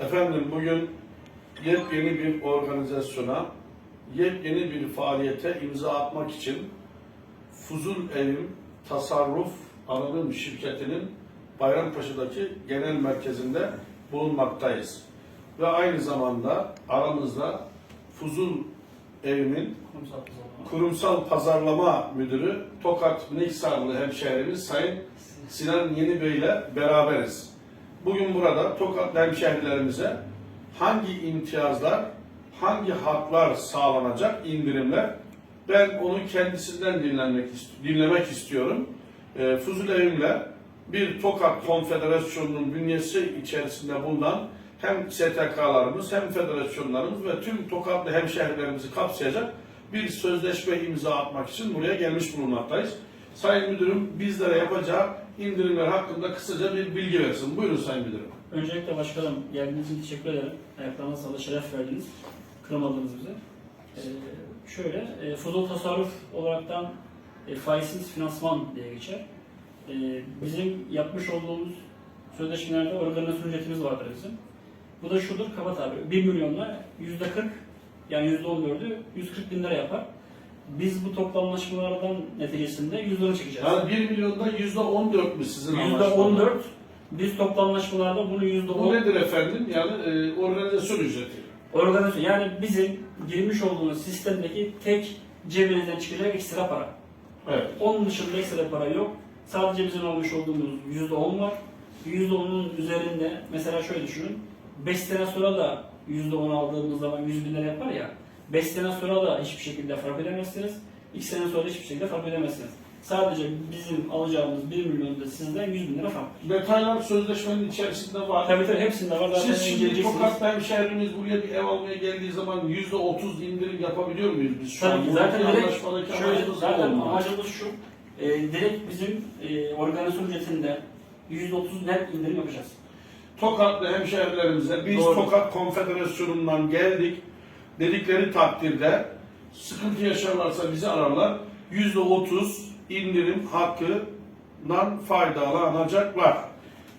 Efendim bugün yepyeni bir organizasyona, yepyeni bir faaliyete imza atmak için Fuzul Evim Tasarruf Anonim Şirketi'nin Bayrampaşa'daki genel merkezinde bulunmaktayız. Ve aynı zamanda aramızda Fuzul Evim'in Kurumsal pazarlama. kurumsal pazarlama müdürü Tokat Niksarlı hemşehrimiz Sayın Sinan Yenibey ile beraberiz. Bugün burada Tokat hemşehrilerimize hangi imtiyazlar, hangi haklar sağlanacak indirimler ben onu kendisinden dinlemek, dinlemek istiyorum. E, Fuzul Evim'le bir Tokat Konfederasyonu'nun bünyesi içerisinde bulunan hem STK'larımız hem federasyonlarımız ve tüm Tokatlı hemşehrilerimizi kapsayacak bir sözleşme imza atmak için buraya gelmiş bulunmaktayız. Sayın Müdürüm bizlere yapacağı indirimler hakkında kısaca bir bilgi versin. Buyurun Sayın Müdürüm. Öncelikle başkanım geldiğiniz için teşekkür ederim. Ayaklarına sağlık, şeref verdiniz. Kırmadınız bize. Ee, şöyle, e, Fuzul Tasarruf olaraktan e, faizsiz finansman diye geçer. E, bizim yapmış olduğumuz sözleşmelerde organizasyon ücretimiz vardır bizim. Bu da şudur, kaba tabir. 1 milyonla yüzde 40, yani yüzde 14'ü 140 bin lira yapar. Biz bu toplamlaşmalardan neticesinde 100 lira çekeceğiz. Yani 1 milyonda %14 mü sizin Yüzde amaçlarınız? 14, biz toplamlaşmalarda bunu yüzde Bu 10 nedir efendim? Yani e, organizasyon ücreti. organizasyon yani bizim girmiş olduğumuz sistemdeki tek cebinizden çıkacak ekstra para. Evet. Onun dışında ekstra para yok. Sadece bizim almış olduğumuz yüzde on var. Yüzde onun üzerinde mesela şöyle düşünün. 5 sene sonra da yüzde on aldığımız zaman 100 bin lira yapar ya. 5 sene sonra da hiçbir şekilde fark edemezsiniz. 2 sene sonra da hiçbir şekilde fark edemezsiniz. Sadece bizim alacağımız 1 milyon da sizden 100 bin lira fark. Detaylar sözleşmenin içerisinde var. Tabii tabii hepsinde var. Zaten Siz şimdi. Tokat hemşehrimiz buraya bir ev almaya geldiği zaman %30 indirim yapabiliyor muyuz biz şu an? Tabii Buradaki zaten direkt şöyle zaten amacımız şu. E, direkt bizim e, organizasyon ücretinde %30 net indirim yapacağız. Tokatlı hemşehrilerimize biz Doğru. Tokat Konfederasyonu'ndan geldik dedikleri takdirde sıkıntı yaşarlarsa bizi ararlar. %30 indirim hakkından faydalanacaklar.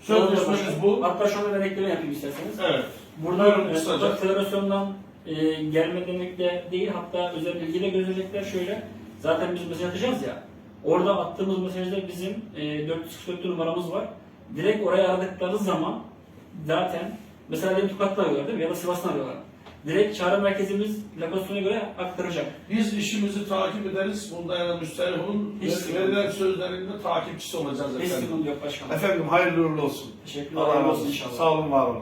Sözleşmemiz bu. Hatta şöyle bir ekleme yapayım isterseniz. Evet. Burada Buyurun e, kısaca. Tokat Federasyonu'ndan e, gelme de değil, hatta özel bilgi de gösterecekler şöyle. Zaten biz mesaj atacağız ya. Orada attığımız mesajda bizim e, 444 numaramız var. Direkt oraya aradıkları zaman zaten mesela diyelim Tokat'ta arıyorlar değil mi? Ya da Sivas'tan arıyorlar. Direkt çağrı merkezimiz lokasyona göre aktaracak. Biz işimizi takip ederiz. Bunda yani müsterih olun. Hiç sıkıntı Verilen sözlerinde takipçisi olacağız Hiç efendim. sıkıntı yok başkanım. Efendim hayırlı uğurlu olsun. Teşekkürler. Allah razı olsun inşallah. Sağ olun, var olun.